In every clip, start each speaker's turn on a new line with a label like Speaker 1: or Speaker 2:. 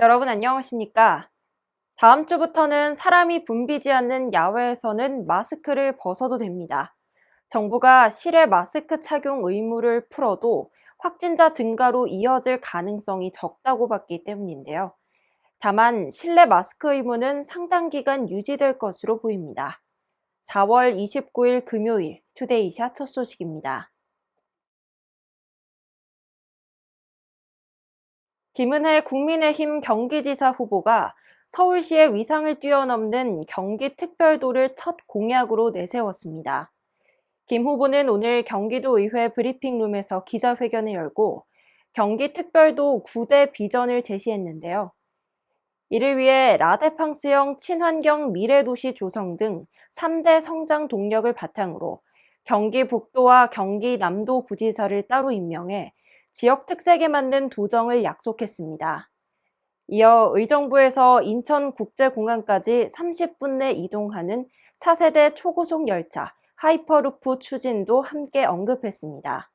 Speaker 1: 여러분 안녕하십니까? 다음 주부터는 사람이 붐비지 않는 야외에서는 마스크를 벗어도 됩니다. 정부가 실외 마스크 착용 의무를 풀어도 확진자 증가로 이어질 가능성이 적다고 봤기 때문인데요. 다만 실내 마스크 의무는 상당 기간 유지될 것으로 보입니다. 4월 29일 금요일 투데이샷 첫 소식입니다. 김은혜 국민의힘 경기지사 후보가 서울시의 위상을 뛰어넘는 경기특별도를 첫 공약으로 내세웠습니다. 김 후보는 오늘 경기도의회 브리핑룸에서 기자회견을 열고 경기특별도 9대 비전을 제시했는데요. 이를 위해 라데팡스형 친환경 미래도시 조성 등 3대 성장 동력을 바탕으로 경기 북도와 경기 남도 부지사를 따로 임명해 지역 특색에 맞는 도정을 약속했습니다. 이어 의정부에서 인천국제공항까지 30분 내 이동하는 차세대 초고속 열차 하이퍼루프 추진도 함께 언급했습니다.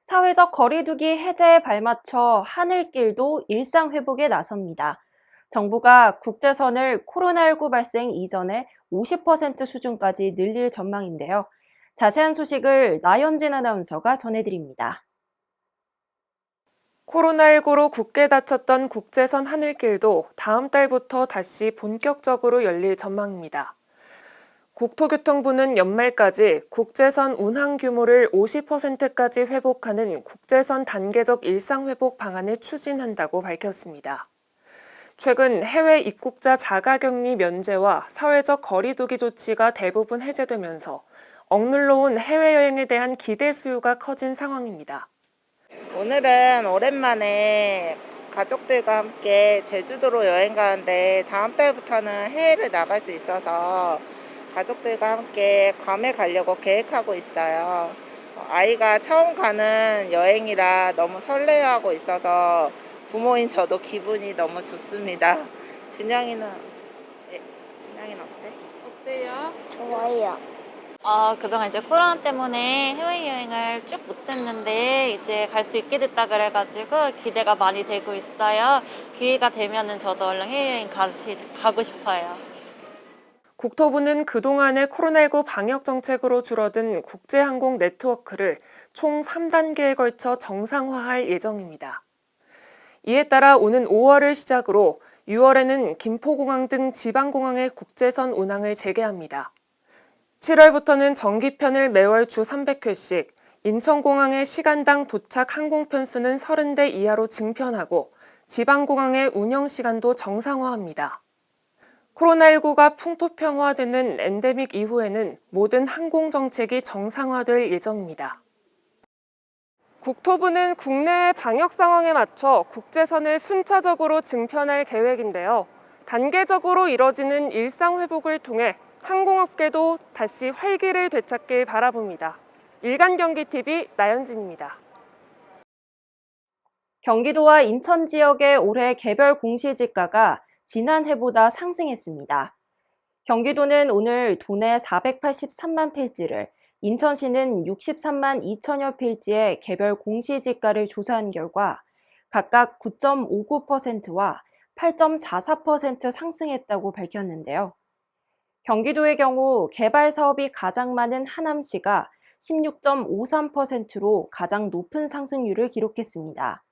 Speaker 1: 사회적 거리두기 해제에 발맞춰 하늘길도 일상 회복에 나섭니다. 정부가 국제선을 코로나19 발생 이전에 50% 수준까지 늘릴 전망인데요. 자세한 소식을 나연진 아나운서가 전해드립니다.
Speaker 2: 코로나19로 굳게 닫혔던 국제선 하늘길도 다음 달부터 다시 본격적으로 열릴 전망입니다. 국토교통부는 연말까지 국제선 운항 규모를 50%까지 회복하는 국제선 단계적 일상회복 방안을 추진한다고 밝혔습니다. 최근 해외 입국자 자가격리 면제와 사회적 거리두기 조치가 대부분 해제되면서 억눌러 온 해외여행에 대한 기대 수요가 커진 상황입니다.
Speaker 3: 오늘은 오랜만에 가족들과 함께 제주도로 여행 가는데 다음 달부터는 해외를 나갈 수 있어서 가족들과 함께 괌에 가려고 계획하고 있어요. 아이가 처음 가는 여행이라 너무 설레하고 있어서 부모인 저도 기분이 너무 좋습니다. 준영이는 예, 준영이는 어때?
Speaker 4: 어때요?
Speaker 5: 좋아요.
Speaker 4: 어, 그동안 이제 코로나 때문에 해외여행을 쭉 못했는데 이제 갈 수 있게 됐다 그래가지고 기대가 많이 되고 있어요. 기회가 되면은 저도 얼른 해외여행 같이 가고 싶어요.
Speaker 2: 국토부는 그동안의 코로나19 방역 정책으로 줄어든 국제항공 네트워크를 총 3단계에 걸쳐 정상화할 예정입니다. 이에 따라 오는 5월을 시작으로 6월에는 김포공항 등 지방공항의 국제선 운항을 재개합니다. 7월부터는 정기편을 매월 주 300회씩 인천공항의 시간당 도착 항공편 수는 30대 이하로 증편하고 지방공항의 운영 시간도 정상화합니다. 코로나19가 풍토평화되는 엔데믹 이후에는 모든 항공 정책이 정상화될 예정입니다. 국토부는 국내의 방역 상황에 맞춰 국제선을 순차적으로 증편할 계획인데요. 단계적으로 이뤄지는 일상 회복을 통해 항공업계도 다시 활기를 되찾길 바라봅니다. 일간경기TV 나연진입니다.
Speaker 1: 경기도와 인천 지역의 올해 개별 공시지가가 지난해보다 상승했습니다. 경기도는 오늘 도내 483만 필지를, 인천시는 63만 2천여 필지의 개별 공시지가를 조사한 결과 각각 9.59%와 8.44% 상승했다고 밝혔는데요. 경기도의 경우 개발 사업이 가장 많은 하남시가 16.53%로 가장 높은 상승률을 기록했습니다.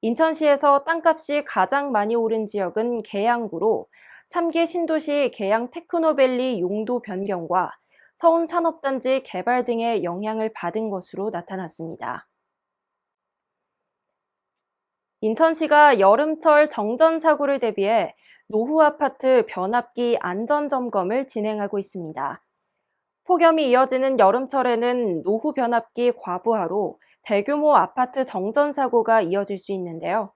Speaker 1: 인천시에서 땅값이 가장 많이 오른 지역은 계양구로 3기 신도시 계양 테크노밸리 용도 변경과 서운 산업단지 개발 등의 영향을 받은 것으로 나타났습니다. 인천시가 여름철 정전 사고를 대비해 노후 아파트 변압기 안전 점검을 진행하고 있습니다. 폭염이 이어지는 여름철에는 노후 변압기 과부하로 대규모 아파트 정전 사고가 이어질 수 있는데요.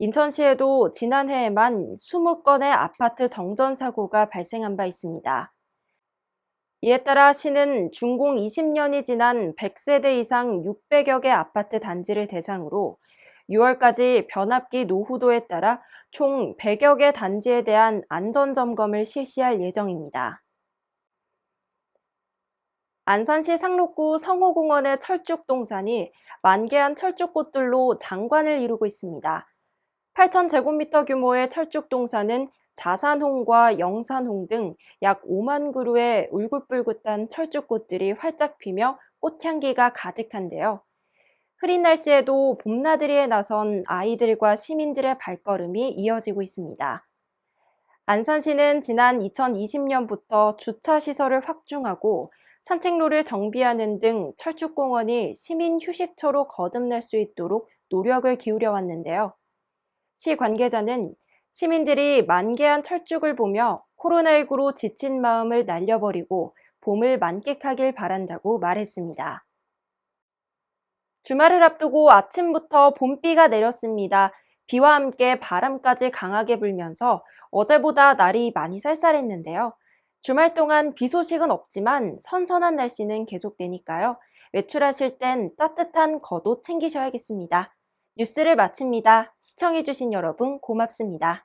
Speaker 1: 인천시에도 지난해에만 20건의 아파트 정전 사고가 발생한 바 있습니다. 이에 따라 시는 준공 20년이 지난 100세대 이상 600여 개 아파트 단지를 대상으로 6월까지 변압기 노후도에 따라 총 100여 개 단지에 대한 안전점검을 실시할 예정입니다. 안산시 상록구 성호공원의 철쭉 동산이 만개한 철쭉꽃들로 장관을 이루고 있습니다. 8,000제곱미터 규모의 철쭉 동산은 자산홍과 영산홍 등 약 5만 그루의 울긋불긋한 철쭉꽃들이 활짝 피며 꽃향기가 가득한데요. 흐린 날씨에도 봄나들이에 나선 아이들과 시민들의 발걸음이 이어지고 있습니다. 안산시는 지난 2020년부터 주차 시설을 확충하고 산책로를 정비하는 등 철쭉공원이 시민 휴식처로 거듭날 수 있도록 노력을 기울여 왔는데요. 시 관계자는 시민들이 만개한 철쭉을 보며 코로나19로 지친 마음을 날려버리고 봄을 만끽하길 바란다고 말했습니다. 주말을 앞두고 아침부터 봄비가 내렸습니다. 비와 함께 바람까지 강하게 불면서 어제보다 날이 많이 쌀쌀했는데요. 주말 동안 비 소식은 없지만 선선한 날씨는 계속되니까요. 외출하실 땐 따뜻한 겉옷 챙기셔야겠습니다. 뉴스를 마칩니다. 시청해주신 여러분 고맙습니다.